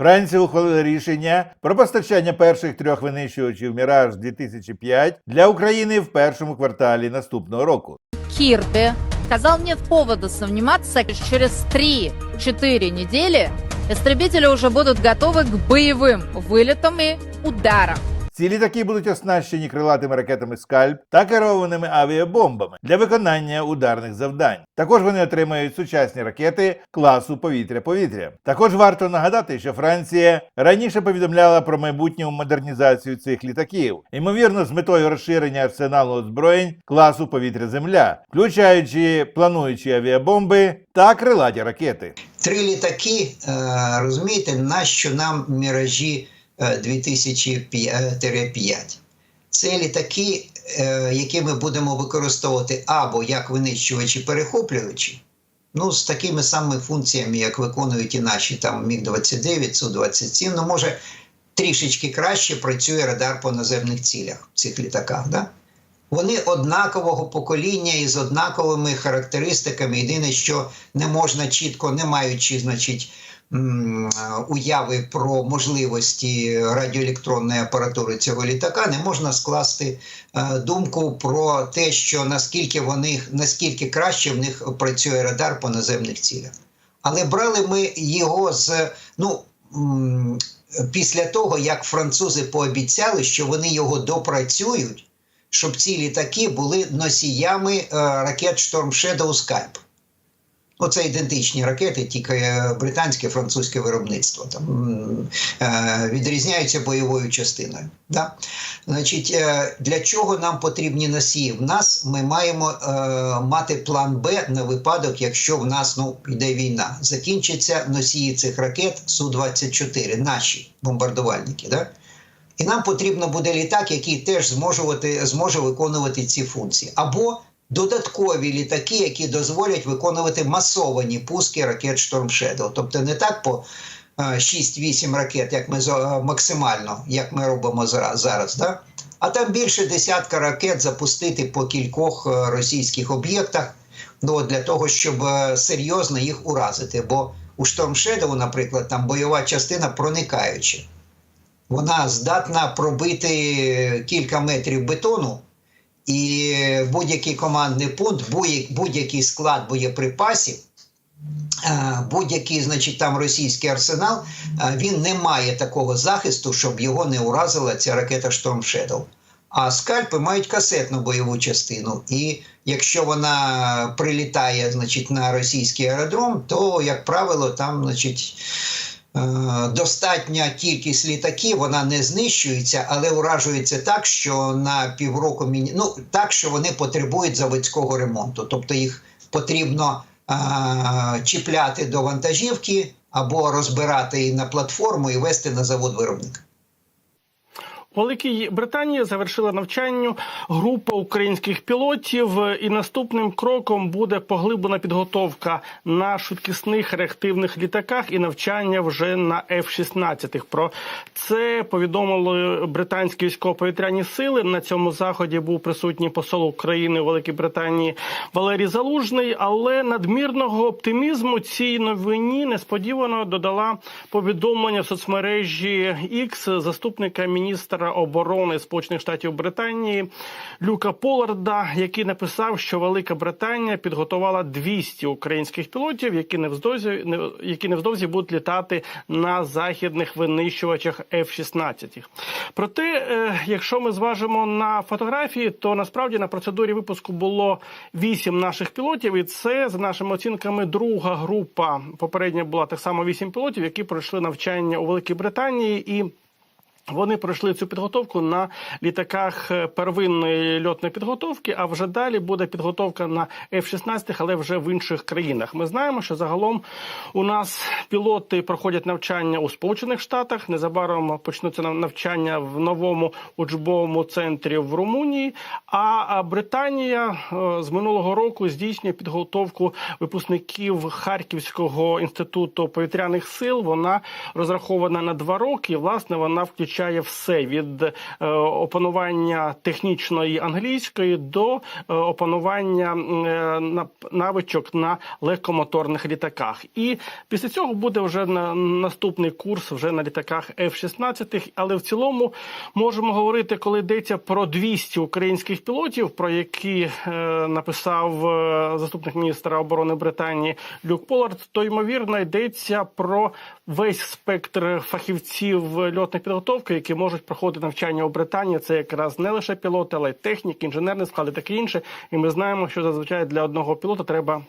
Франція ухвалила рішення про постачання перших трьох винищувачів Міраж 2005 для України в першому кварталі наступного року. Кирби сказал, нет повода сомневаться, через 3-4 недели истребители уже будут готовы к боевым вылетам и ударам. Ці літаки будуть оснащені крилатими ракетами Скальп та керованими авіабомбами для виконання ударних завдань. Також вони отримають сучасні ракети класу повітря-повітря. Також варто нагадати, що Франція раніше повідомляла про майбутню модернізацію цих літаків, ймовірно, з метою розширення арсеналу озброєнь класу повітря-земля, включаючи плануючі авіабомби та крилаті ракети. Три літаки, е, розумієте, нащо нам міражі 2005? Це літаки, е, які ми будемо використовувати або як винищувачі перехоплювачі, ну, з такими самими функціями, як виконують і наші там Міг-29, Су-27, ну, може, трішечки краще працює радар по наземних цілях в цих літаках. Да? Вони однакового покоління і з однаковими характеристиками. Єдине, що не можна чітко, не маючи, значить, уяви про можливості радіоелектронної апаратури цього літака, не можна скласти е, думку про те, що наскільки вони наскільки краще в них працює радар по наземних цілях. Але брали ми його з ну. Після того, як французи пообіцяли, що вони його допрацюють, щоб ці літаки були носіями е, ракет Storm Shadow Skype. Оце ідентичні ракети, тільки е, британське французьке виробництво. Там е, відрізняються бойовою частиною. Да? Значить, е, для чого нам потрібні носії? В нас ми маємо мати план Б на випадок, якщо в нас ну, йде війна. Закінчаться носії цих ракет Су-24, наші бомбардувальники. Да? І нам потрібно буде літак, який теж зможувати, зможе виконувати ці функції. Або додаткові літаки, які дозволять виконувати масовані пуски ракет Shadow. Тобто не так по е, 6-8 ракет, як ми е, максимально, як ми робимо зараз, да? а там більше десятка ракет запустити по кількох е, російських об'єктах ну, для того, щоб е, серйозно їх уразити. Бо у Shadow, наприклад, там бойова частина проникаюча вона здатна пробити кілька метрів бетону, і будь-який командний пункт, будь- будь-який склад боєприпасів, е, будь-який, значить, там російський арсенал, е, він не має такого захисту, щоб його не уразила ця ракета Storm Shadow. А скальпи мають касетну бойову частину. І якщо вона прилітає значить, на російський аеродром, то, як правило, там, значить. Е, достатня кількість літаків, вона не знищується, але уражується так, що на півроку міні... ну, так, що вони потребують заводського ремонту. Тобто їх потрібно е, чіпляти до вантажівки або розбирати її на платформу і вести на завод виробника. Великій Британії завершила навчання група українських пілотів, і наступним кроком буде поглиблена підготовка на швидкісних реактивних літаках і навчання вже на F-16. Про це повідомили британські військово-повітряні сили. На цьому заході був присутній посол України у Великій Британії Валерій Залужний. Але надмірного оптимізму цій новині несподівано додала повідомлення в соцмережі X заступника міністра оборони Сполучених Штатів Британії Люка Поларда, який написав, що Велика Британія підготувала 200 українських пілотів, які невздовзі які невдовзі будуть літати на західних винищувачах F-16. Проте, е, якщо ми зважимо на фотографії, то насправді на процедурі випуску було 8 наших пілотів, і це за нашими оцінками друга група. Попередня була так само 8 пілотів, які пройшли навчання у Великій Британії і. Вони пройшли цю підготовку на літаках е, первинної льотної підготовки. А вже далі буде підготовка на F-16, але вже в інших країнах. Ми знаємо, що загалом у нас пілоти проходять навчання у Сполучених Штатах. Незабаром почнуться нав- навчання в новому учбовому центрі в Румунії. А Британія е, з минулого року здійснює підготовку випускників Харківського інституту повітряних сил. Вона розрахована на два роки. Власне, вона включає включає все від е, опанування технічної англійської до е, опанування е, на- навичок на легкомоторних літаках. І після цього буде вже на наступний курс вже на літаках F-16, але в цілому можемо говорити, коли йдеться про 200 українських пілотів, про які написав заступник міністра оборони Британії Люк Полард, то ймовірно йдеться про весь спектр фахівців льотної підготовки, які можуть проходити навчання у Британії. Це якраз не лише пілоти, але й техніки, інженерний склад і таке інше. І ми знаємо, що зазвичай для одного пілота треба.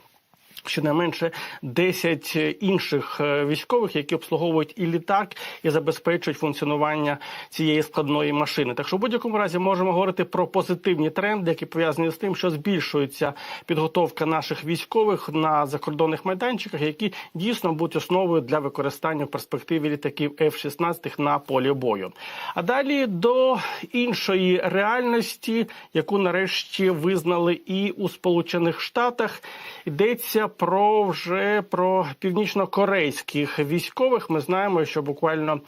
Щонайменше 10 інших е, військових, які обслуговують і літак, і забезпечують функціонування цієї складної машини. Так що в будь-якому разі можемо говорити про позитивні тренди, які пов'язані з тим, що збільшується підготовка наших військових на закордонних майданчиках, які дійсно будуть основою для використання в перспективі літаків F-16 на полі бою. А далі до іншої реальності, яку нарешті визнали і у Сполучених Штатах, йдеться про вже про північно-корейських військових. Ми знаємо, що буквально.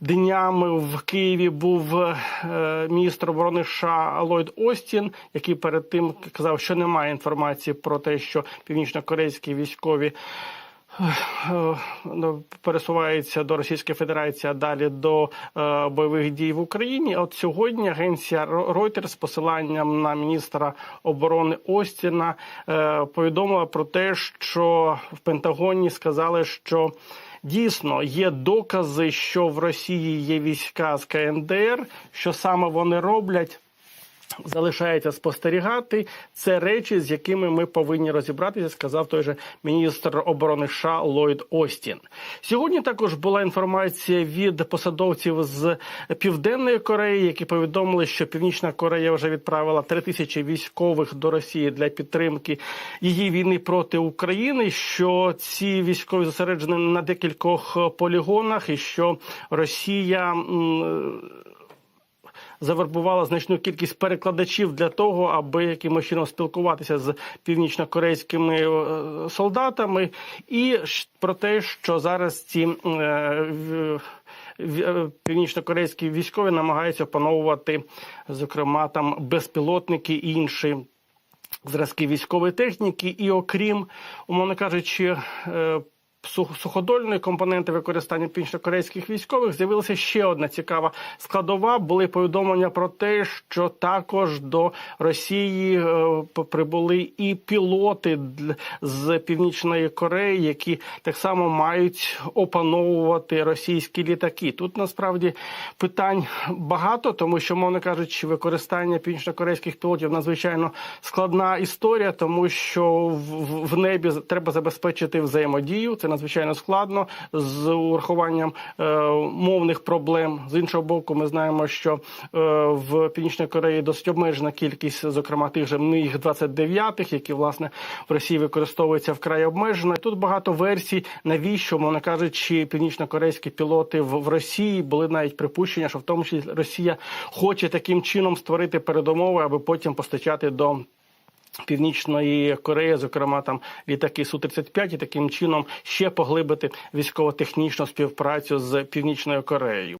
Днями в Києві був е, міністр оборони США Ллойд Остін, який перед тим казав, що немає інформації про те, що північно-корейські військові ну, до Російської Федерації, а далі до е, бойових дій в Україні. От сьогодні агенція Reuters з посиланням на міністра оборони Остіна е, повідомила про те, що в Пентагоні сказали, що Дійсно, є докази, що в Росії є війська з КНДР, що саме вони роблять. Залишається спостерігати це речі, з якими ми повинні розібратися, сказав той же міністр оборони США Ллойд Остін. Сьогодні також була інформація від посадовців з Південної Кореї, які повідомили, що Північна Корея вже відправила три тисячі військових до Росії для підтримки її війни проти України. Що ці військові зосереджені на декількох полігонах, і що Росія. Завербувала значну кількість перекладачів для того, аби якимось чином спілкуватися з північнокорейськими е, солдатами, і про те, що зараз ці е, е, північнокорейські військові намагаються опановувати, зокрема, там безпілотники і інші. Зразки військової техніки, і окрім, умовно кажучи, суходольної компоненти використання північнокорейських військових з'явилася ще одна цікава складова. Були повідомлення про те, що також до Росії е, прибули і пілоти з північної Кореї, які так само мають опановувати російські літаки. Тут насправді питань багато, тому що, мовно кажучи, використання північнокорейських пілотів надзвичайно складна історія, тому що в, небі треба забезпечити взаємодію. Це надзвичайно складно з урахуванням е, мовних проблем. З іншого боку, ми знаємо, що е, в Північній Кореї досить обмежена кількість, зокрема тих же міг 29 які власне в Росії використовуються вкрай обмежено. Тут багато версій, навіщо, мовно кажучи, північно-корейські пілоти в, в Росії були навіть припущення, що в тому числі Росія хоче таким чином створити передумови, аби потім постачати до. Північної Кореї, зокрема там літаки су 35 і таким чином ще поглибити військово-технічну співпрацю з Північною Кореєю.